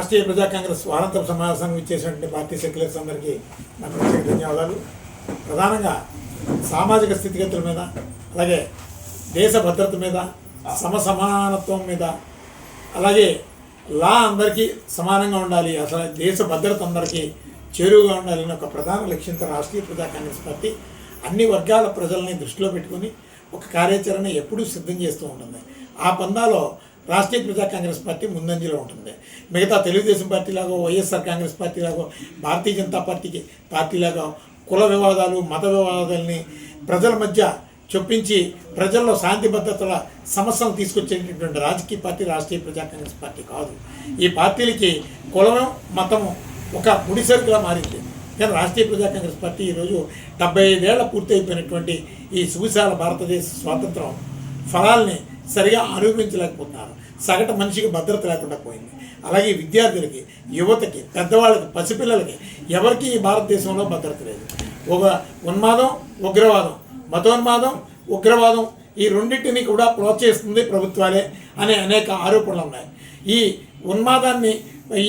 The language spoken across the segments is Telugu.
రాష్ట్రీయ ప్రజా కాంగ్రెస్ వారాంతర సమావేశం ఇచ్చేసినటువంటి పార్టీ సెక్యులర్స్ అందరికీ నా ప్రత్యేక ధన్యవాదాలు. ప్రధానంగా సామాజిక స్థితిగతుల మీద అలాగే దేశ భద్రత మీద సమసమానత్వం మీద అలాగే లా అందరికీ సమానంగా ఉండాలి అసలు దేశ భద్రత అందరికీ చేరువుగా ఉండాలని ఒక ప్రధాన లక్ష్యంతో రాష్ట్రీయ ప్రజా కాంగ్రెస్ పార్టీ అన్ని వర్గాల ప్రజల్ని దృష్టిలో పెట్టుకుని ఒక కార్యాచరణ ఎప్పుడూ సిద్ధం చేస్తూ ఉంటుంది. ఆ పందాలో రాష్ట్రీయ ప్రజా కాంగ్రెస్ పార్టీ ముందంజలో ఉంటుంది. మిగతా తెలుగుదేశం పార్టీ లాగో వైఎస్ఆర్ కాంగ్రెస్ పార్టీ లాగో భారతీయ జనతా పార్టీకి పార్టీ లాగో కుల వివాదాలు మత వివాదాలని ప్రజల మధ్య చొప్పించి ప్రజల్లో శాంతి భద్రతల సమస్యలు తీసుకొచ్చేటటువంటి రాజకీయ పార్టీ రాష్ట్రీయ ప్రజా కాంగ్రెస్ పార్టీ కాదు. ఈ పార్టీలకి కులము మతము ఒక ముడిసరుకులా మారింది. కానీ రాష్ట్రీయ ప్రజా కాంగ్రెస్ పార్టీ ఈరోజు డెబ్బై ఐదేళ్ళ పూర్తి అయిపోయినటువంటి ఈ సువిశాల భారతదేశ స్వాతంత్రం ఫలాల్ని సరిగా అనుభవించలేకపోతున్నారు. సగటు మనిషికి భద్రత లేకుండా పోయింది. అలాగే విద్యార్థులకి యువతకి పెద్దవాళ్ళకి పసిపిల్లలకి ఎవరికి ఈ భారతదేశంలో భద్రత లేదు. ఒక ఉన్మాదం ఉగ్రవాదం మతోన్మాదం ఉగ్రవాదం ఈ రెండింటిని కూడా ప్రోత్సహిస్తుంది ప్రభుత్వాలే అనే అనేక ఆరోపణలు ఉన్నాయి. ఈ ఉన్మాదాన్ని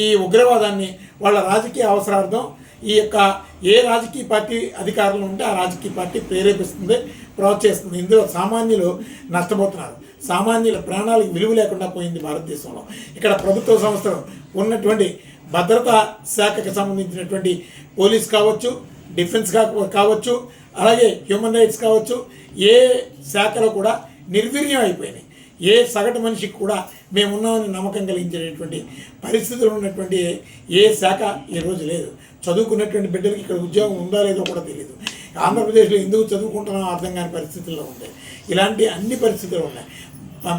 ఈ ఉగ్రవాదాన్ని వాళ్ళ రాజకీయ అవసరార్థం ఈ యొక్క ఏ రాజకీయ పార్టీ అధికారంలో ఉంటే ఆ రాజకీయ పార్టీ ప్రేరేపిస్తుంది ప్రోత్సహిస్తుంది. ఇందులో సామాన్యులు నష్టపోతున్నారు. సామాన్యుల ప్రాణాలకు విలువ లేకుండా పోయింది భారతదేశంలో. ఇక్కడ ప్రభుత్వ సంస్థలు ఉన్నటువంటి భద్రతా శాఖకు సంబంధించినటువంటి పోలీస్ కావచ్చు డిఫెన్స్ కా- కావచ్చు అలాగే హ్యూమన్ రైట్స్ కావచ్చు ఏ శాఖలో కూడా నిర్వీర్యం అయిపోయినాయి. ఏ సగటు మనిషికి కూడా మేమున్నామని నమ్మకం కలిగించేటటువంటి పరిస్థితులు ఉన్నటువంటి ఏ శాఖ ఈరోజు లేదు. చదువుకున్నటువంటి బిడ్డలకి ఇక్కడ ఉద్యోగం ఉందా లేదో కూడా తెలియదు. ఆంధ్రప్రదేశ్లో ఎందుకు చదువుకుంటున్నాం అర్థం కాని పరిస్థితుల్లో ఉంది ఇలాంటి అన్ని పరిస్థితులు ఉన్నాయి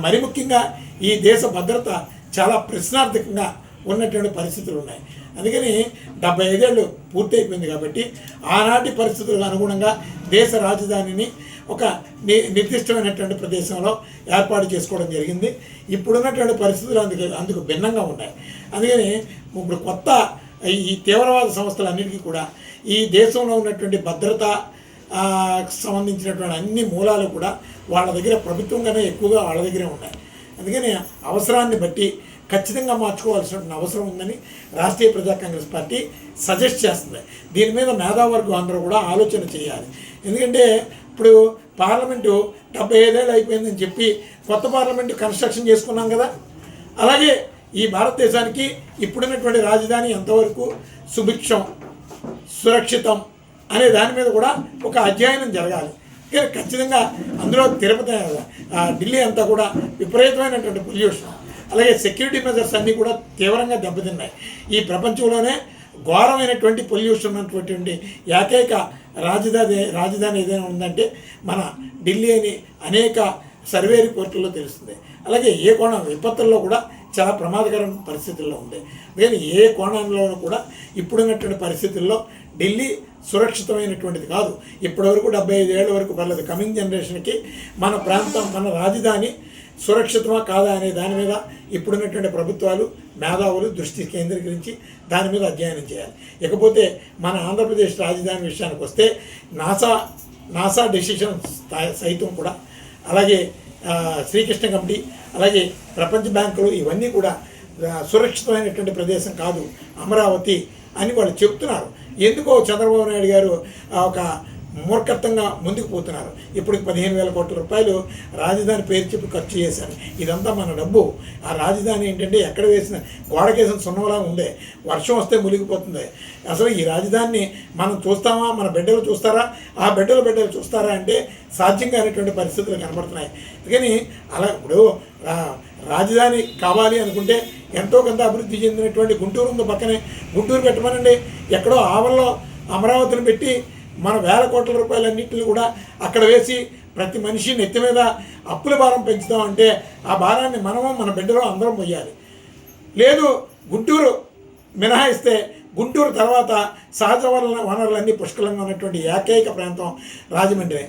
మరి ముఖ్యంగా ఈ దేశ భద్రత చాలా ప్రశ్నార్థకంగా ఉన్నటువంటి పరిస్థితులు ఉన్నాయి. అందుకని డెబ్బై ఐదేళ్ళు పూర్తయిపోయింది కాబట్టి ఆనాటి పరిస్థితులకు అనుగుణంగా దేశ రాజధానిని ఒక ని నిర్దిష్టమైనటువంటి ప్రదేశంలో ఏర్పాటు చేసుకోవడం జరిగింది. ఇప్పుడున్నటువంటి పరిస్థితులు అందుకు అందుకు భిన్నంగా ఉన్నాయి. అందుకని ఇప్పుడు కొత్త ఈ తీవ్రవాద సంస్థలన్నిటికీ కూడా ఈ దేశంలో ఉన్నటువంటి భద్రత సంబంధించినటువంటి అన్ని మూలాలు కూడా వాళ్ళ దగ్గర ప్రభుత్వంగానే ఎక్కువగా వాళ్ళ దగ్గరే ఉన్నాయి. అందుకని అవసరాన్ని బట్టి ఖచ్చితంగా మార్చుకోవాల్సిన అవసరం ఉందని రాష్ట్రీయ ప్రజా కాంగ్రెస్ పార్టీ సజెస్ట్ చేస్తుంది. దీని మీద మేధావర్గం అందరూ కూడా ఆలోచన చేయాలి. ఎందుకంటే ఇప్పుడు పార్లమెంటు డెబ్బై ఐదేళ్ళు అయిపోయిందని చెప్పి కొత్త పార్లమెంటు కన్స్ట్రక్షన్ చేసుకున్నాం కదా. అలాగే ఈ భారతదేశానికి ఇప్పుడున్నటువంటి రాజధాని ఎంతవరకు సుభిక్షం సురక్షితం అనే దాని మీద కూడా ఒక అధ్యయనం జరగాలి. కానీ ఖచ్చితంగా అందులో తిరుపతి ఆ, ఢిల్లీ అంతా కూడా విపరీతమైనటువంటి పొల్యూషన్. అలాగే సెక్యూరిటీ మెజర్స్ అన్నీ కూడా తీవ్రంగా దెబ్బతిన్నాయి. ఈ ప్రపంచంలోనే ఘోరమైనటువంటి పొల్యూషన్ ఉన్నటువంటి ఏకైక రాజధాని రాజధాని ఏదైనా ఉందంటే మన ఢిల్లీ అని అనేక సర్వే రిపోర్టుల్లో తెలుస్తుంది. అలాగే ఏ కోణం విపత్తుల్లో కూడా చాలా ప్రమాదకరమైన పరిస్థితుల్లో ఉంది. నేను ఏ కోణంలోనూ కూడా ఇప్పుడున్నటువంటి పరిస్థితుల్లో ఢిల్లీ సురక్షితమైనటువంటిది కాదు. ఇప్పటివరకు డెబ్బై ఐదు ఏళ్ళ వరకు పర్లేదు. కమింగ్ జనరేషన్కి మన ప్రాంతం మన రాజధాని సురక్షితమా కాదా అనే దాని మీద ఇప్పుడున్నటువంటి ప్రభుత్వాలు మేధావులు దృష్టి కేంద్రీకరించి దాని మీద అధ్యయనం చేయాలి. ఇకపోతే మన ఆంధ్రప్రదేశ్ రాజధాని విషయానికి వస్తే నాసా నాసా డెసిషన్ సైతం కూడా అలాగే శ్రీకృష్ణ కమిటీ అలాగే ప్రపంచ బ్యాంకులు ఇవన్నీ కూడా సురక్షితమైనటువంటి ప్రదేశం కాదు అమరావతి అని వాళ్ళు చెప్తున్నారు. ఎందుకో చంద్రబాబు నాయుడు గారు ఒక మూర్ఖత్వంగా ముందుకు పోతున్నారు. ఇప్పుడు పదిహేను వేల కోట్ల రూపాయలు రాజధాని పేరు చెప్పి ఖర్చు చేశారు. ఇదంతా మన డబ్బు. ఆ రాజధాని ఏంటంటే ఎక్కడ వేసిన గోడకేసిన సున్నవలా ఉందే. వర్షం వస్తే మునిగిపోతుంది. అసలు ఈ రాజధానిని మనం చూస్తామా? మన బిడ్డలు చూస్తారా? ఆ బిడ్డలు బిడ్డలు చూస్తారా అంటే సాధ్యం కానిటువంటి పరిస్థితులు కనబడుతున్నాయి. అందుకని అలా ఇప్పుడు రా- రాజధాని కావాలి అనుకుంటే ఎంతో కొంత అభివృద్ధి చెందినటువంటి గుంటూరు ఉంది పక్కనే. గుంటూరు పెట్టమనండి. ఎక్కడో ఆవల్లో అమరావతిని పెట్టి మన వేల కోట్ల రూపాయలన్నింటిని కూడా అక్కడ వేసి ప్రతి మనిషి నెత్తి మీద అప్పుల భారం పెంచుతామంటే ఆ భారాన్ని మనము మన బిడ్డలో అందరం పోయాలి లేదు గుంటూరు మినహాయిస్తే గుంటూరు తర్వాత సహజ వనరుల వనరులన్నీ పుష్కలంగా ఉన్నటువంటి ఏకైక ప్రాంతం రాజమండ్రి.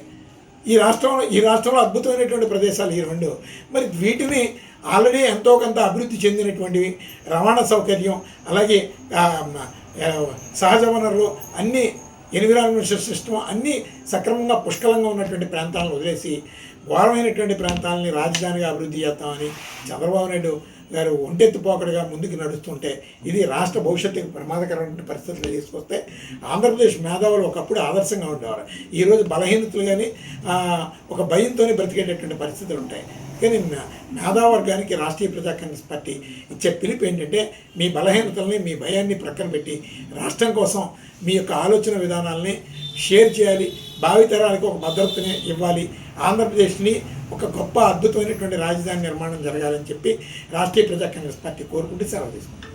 ఈ రాష్ట్రంలో ఈ రాష్ట్రంలో అద్భుతమైనటువంటి ప్రదేశాలు ఈ రెండు. మరి వీటిని ఆల్రెడీ ఎంతో కొంత అభివృద్ధి చెందినటువంటివి రవాణా సౌకర్యం అలాగే సహజ వనరులు అన్నీ ఎన్విరాన్మెంట్ సిస్టమ్ అన్నీ సక్రమంగా పుష్కలంగా ఉన్నటువంటి ప్రాంతాలను వదిలేసి ఘోరమైనటువంటి ప్రాంతాలని రాజధానిగా అభివృద్ధి చేస్తామని చంద్రబాబు నాయుడు గారు ఒంటెత్తుపోకడుగా ముందుకు నడుస్తుంటే ఇది రాష్ట్ర భవిష్యత్తుకు ప్రమాదకరమైన పరిస్థితులు తీసుకొస్తే ఆంధ్రప్రదేశ్ మేధావులు ఒకప్పుడు ఆదర్శంగా ఉండేవారు. ఈరోజు బలహీనతలు కానీ ఒక భయంతోనే బ్రతికేటటువంటి పరిస్థితులు ఉంటాయి. కానీ మేధావర్గానికి రాష్ట్రీయ ప్రజా కాంగ్రెస్ పార్టీ ఇచ్చే పిలుపు ఏంటంటే మీ బలహీనతల్ని మీ భయాన్ని ప్రక్కన పెట్టి రాష్ట్రం కోసం మీ యొక్క ఆలోచన విధానాల్ని షేర్ చేయాలి. భావితరాలకు ఒక భద్రతని ఇవ్వాలి. ఆంధ్రప్రదేశ్ని ఒక గొప్ప అద్భుతమైనటువంటి రాజధాని నిర్మాణం జరగాలని చెప్పి రాష్ట్రీయ ప్రజా కాంగ్రెస్ పార్టీ కోరుకుంటే సెలవు తీసుకుంటాం